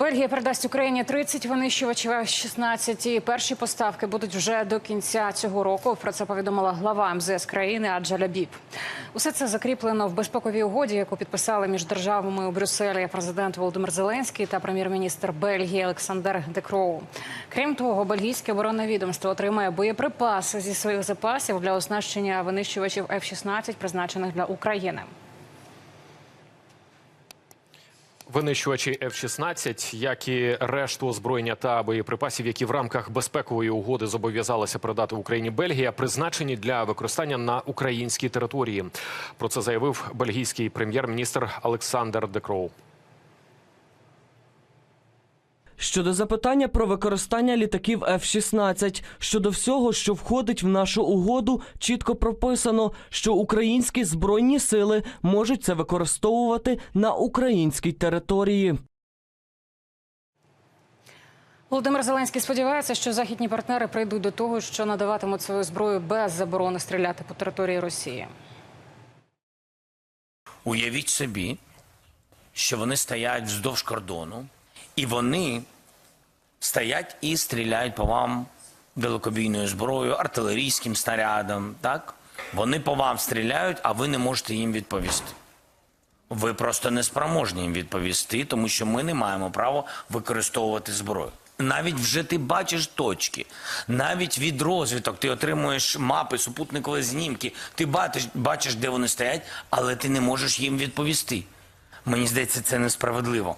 Бельгія передасть Україні 30 винищувачів F-16 і перші поставки будуть вже до кінця цього року. Про це повідомила глава МЗС країни Аджаля Біб. Усе це закріплено в безпековій угоді, яку підписали між державами у Брюсселі президент Володимир Зеленський та прем'єр-міністр Бельгії Олександр Декроу. Крім того, бельгійське оборонне відомство отримає боєприпаси зі своїх запасів для оснащення винищувачів F-16, призначених для України. Винищувачі F-16, як і решту озброєння та боєприпасів, які в рамках безпекової угоди зобов'язалася передати Україні Бельгія, призначені для використання на українській території. Про це заявив бельгійський прем'єр-міністр Олександр Декроу. Щодо запитання про використання літаків F-16, щодо всього, що входить в нашу угоду, чітко прописано, що українські збройні сили можуть це використовувати на українській території. Володимир Зеленський сподівається, що західні партнери прийдуть до того, що надаватимуть свою зброю без заборони стріляти по території Росії. Уявіть собі, що вони стоять вздовж кордону, і вони стоять і стріляють по вам далекобійною зброєю, артилерійським снарядом. Так? Вони по вам стріляють, а ви не можете їм відповісти. Ви просто не спроможні їм відповісти, тому що ми не маємо права використовувати зброю. Навіть вже ти бачиш точки, навіть від розвиток ти отримуєш мапи, супутникові знімки, ти бачиш, де вони стоять, але ти не можеш їм відповісти. Мені здається, це несправедливо.